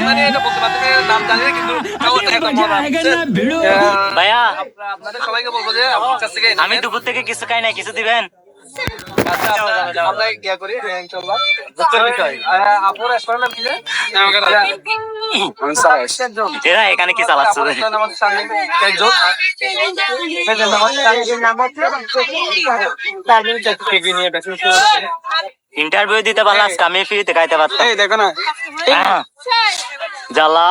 মানে এটা বলতে পারতেন নাম জানি না, কিন্তু তাও একটা মজা হচ্ছে। আহ, ভাইয়া। আপনাদের সবাইকে বলব যে আপনার কাছ থেকে আমি দুপুর থেকে কিছু খাই নাই কিছু দিবেন? এরা এখানে কি চালাচ্ছে? একজন। ইন্টারভিউ দিতে পারলে আজকে আমি ফ্রিতে খাইতে পারতাম। এই দেখো না। হ্যাঁ। জ্বালা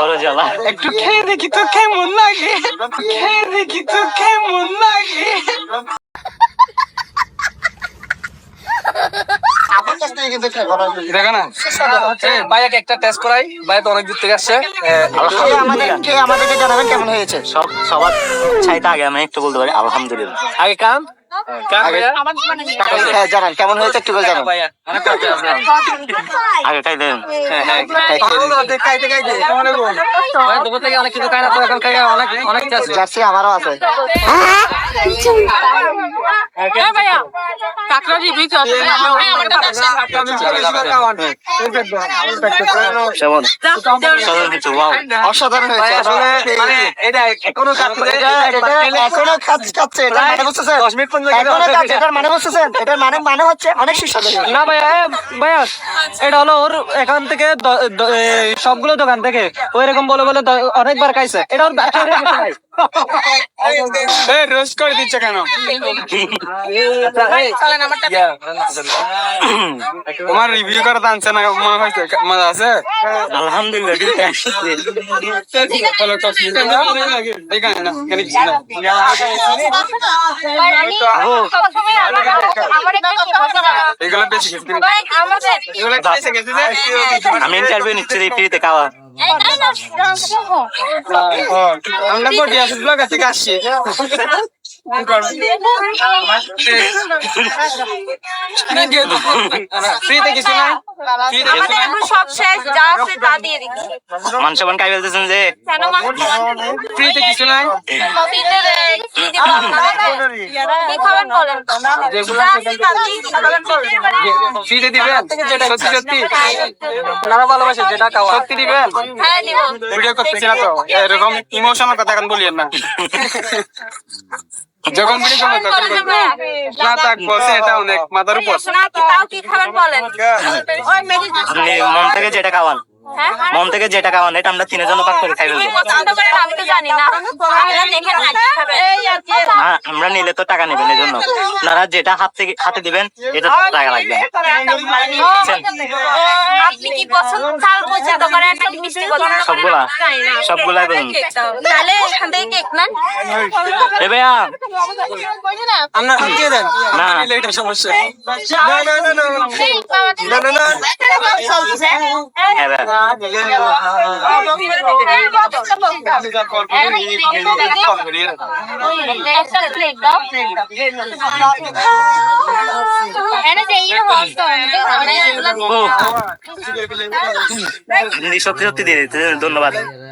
বড় জ্বালা। একটু খেয়ে দেখি তো কেমন লাগে। খেয়ে দেখি তো কেমন লাগে। দেখো না। এই, ভাইয়াকে একটা টেস্ট করাই। ভাই অনেক দূর থেকে আসছে। আমাদেরকে আমাদেরকে জানাবেন কেমন হয়েছে? সব সবার চাইতে আগে আমি একটু বলতে পারি আলহামদুলিল্লাহ। আগে ভাইয়া হ্যাঁ জানান কেমন হয়েছে একটু জানান আগে খাই দেন হ্যাঁ হ্যাঁ জার্সি আমারও আছে মানে হচ্ছে অনেক না ভাইয়া ভাইয়া এটা হলো ওর এখান থেকে সবগুলো দোকান থেকে, ওই রকম বলে বলে অনেকবার খাইছে। এটা ওর রোজ করে দিচ্ছে কেন? তোমার রিভিউ করে আনছে না মনে হয়েছে মজা আছে? আলহামদুলিল্লাহ আমি ইন্টারভিউ নিচ্ছি খাওয়া। আমরা ব্লগ আছে আসছি মানুষ খাই ফেলতেছেন যে। ফ্রিতে কিছু নাই? ফ্রিতে দিবেন? সত্যি সত্যি। নারা ভালোবাসে যেটা খাওয়া। সত্যি দিবেন? হ্যাঁ ভিডিও করতেছি না তো। এরকম ইমোশনাল কথা এখন বলিয়েন না। যখন ভিডিও করব তখন না থাক বলছে এটা অনেক মাথার উপর। শোনা তাও কি খাবেন বলেন? ওই মেরি মন থেকে যেটা খাওয়ান। হ্যাঁ? মন থেকে যে টাকা অনেক আমরা তিনজন ভাগ করে খাই তো আমরা নিলে তো টাকা নেবেন এই জন্য। আপনারা যেটা হাত থেকে হাতে দিবেন এটা টাকা লাগবে। আপনি কি পছন্দ চাল পছন্দ করেন নাকি মিষ্টি পছন্দ করেন সবগুলা? জানি না। সবগুলাই বলুন। তাহলে এখান থেকে কেক নেন এ ভাইয়া আমরা দিয়ে দেন না। দিলে এটা সমস্যা না না না না না না না হ্যাঁ ভাইয়া। একটা প্লেট দাও এনে দেই হস্ত ও, আপনি সত্যি সত্যি দিয়ে দিতে 好了吧。